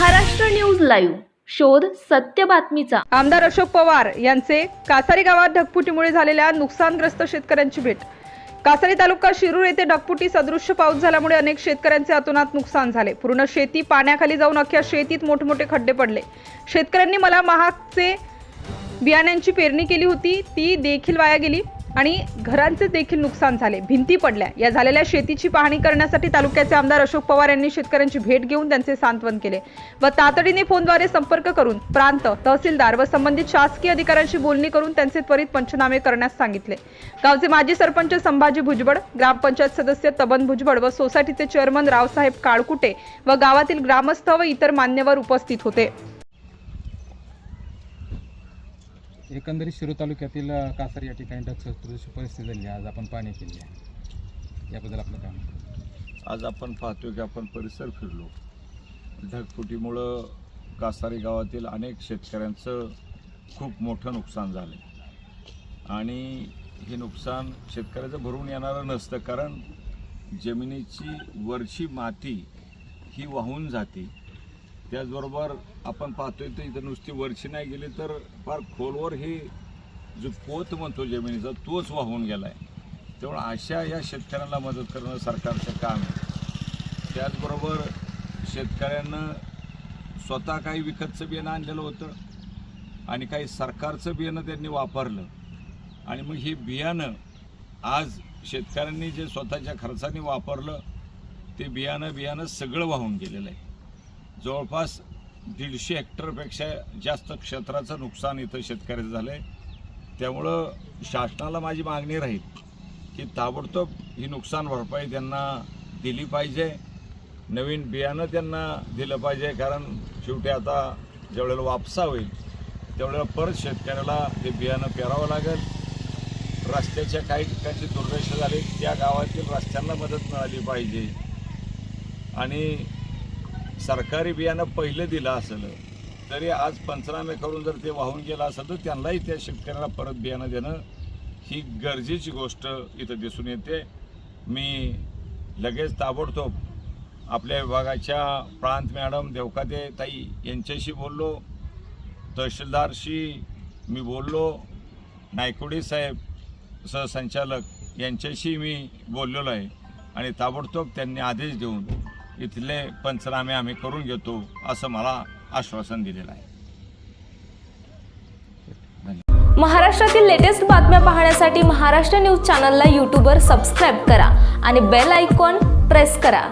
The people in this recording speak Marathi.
Maharashtra news live. शोध सत्य बातमीचा. आमदार अशोक पवार यांचे कासारी गावात ढगफुटीमुळे झालेल्या नुकसानग्रस्त शेतकऱ्यांची भेट. कासारी तालुका शिरूर येथे ढगफुटी सदृश्य पाऊस झाल्यामुळे अनेक शेतकऱ्यांचे अतोनात नुकसान झाले. पूर्ण शेती पाण्याखाली जाऊन अख्ख्या शेतीत मोठमोठे खड्डे पडले. शेतकऱ्यांनी मला महागचे बियाण्यांची पेरणी केली होती. ती देखील वाया गेली. आणि घरांचे देखील नुकसान झाले भिंती पडल्या. या झालेल्या शेतीची पाहणी करण्यासाठी तालुक्याचे आमदार अशोक पवार यांनी शेतकऱ्यांची भेट घेऊन त्यांचे सांत्वन केले व तातडीने फोनद्वारे संपर्क करून प्रांत तहसीलदार व संबंधित शासकीय अधिकाऱ्यांशी बोलणी करून त्यांचे त्वरित पंचनामे करण्यास सांगितले. गावचे माजी सरपंच संभाजी भुजबळ ग्रामपंचायत सदस्य तबन भुजबळ व सोसायटीचे चेअरमन रावसाहेब काळकुटे व गावातील ग्रामस्थ व इतर मान्यवर उपस्थित होते. एकंदरीत शिरो तालुक्यातील अ, कासार या ठिकाणी ढगसदृश्य परिस्थिती झाली. आहे. आज आपण पाणी केली आहे. याबद्दल आपलं काम आज आपण पाहतोय की आपण परिसर फिरलो. ढगफुटीमुळं कासारी गावातील अनेक शेतकऱ्यांचं खूप मोठं नुकसान झालं आणि हे नुकसान शेतकऱ्याचं भरून येणारं नसतं कारण जमिनीची वरची माती ही वाहून जाते. त्याचबरोबर आपण पाहतोय तर इथं नुसती वरची नाही गेली तर फार खोलवर हे जो पोत म्हणतो जमिनीचा तोच वाहून गेला आहे त्यामुळे अशा या शेतकऱ्यांना मदत करणं सरकारचं काम आहे. त्याचबरोबर शेतकऱ्यांना स्वतः काही विकतचं बियाणं आणलेलं होतं आणि काही सरकारचं बियाणं त्यांनी वापरलं. आणि मग हे बियाणं आज शेतकऱ्यांनी जे स्वतःच्या खर्चाने वापरलं ते बियाणं बियाणं सगळं वाहून गेलेलं आहे. जवळपास दीडशे हेक्टरपेक्षा जास्त क्षेत्राचं नुकसान इथं शेतकऱ्याचं झालं आहे त्यामुळं शासनाला माझी मागणी राहील की ताबडतोब ही नुकसान भरपाई त्यांना दिली पाहिजे. नवीन बियाणं त्यांना दिलं पाहिजे कारण शेवटी आता ज्यावेळेला वापसा होईल त्यावेळेला परत शेतकऱ्याला ते बियाणं पेरावं लागेल. रस्त्याच्या काही ठिकाणची दुर्दशा झाली त्या गावातील रस्त्यांना मदत मिळाली पाहिजे. आणि सरकारी बियाणं पहिलं दिलं असलं तरी आज पंचनामे करून जर ते वाहून गेलं असेल तर त्यांनाही त्या शेतकऱ्याला परत बियाणं देणं ही गरजेची गोष्ट इथं दिसून येते. मी लगेच ताबडतोब आपल्या विभागाच्या प्रांत मॅडम देवकाते ताई यांच्याशी बोललो तहसीलदारशी मी बोललो नायकुडे साहेब सहसंचालक यांच्याशी मी बोललेलो आहे आणि ताबडतोब त्यांनी आदेश देऊन इथले पंचनामे आम्ही करून घेतो असं मला आश्वासन दिलेलं आहे. महाराष्ट्रातील लेटेस्ट बातम्या पाहण्यासाठी महाराष्ट्र न्यूज चॅनलला यूट्यूबवर सबस्क्राईब करा आणि बेल आयकॉन प्रेस करा.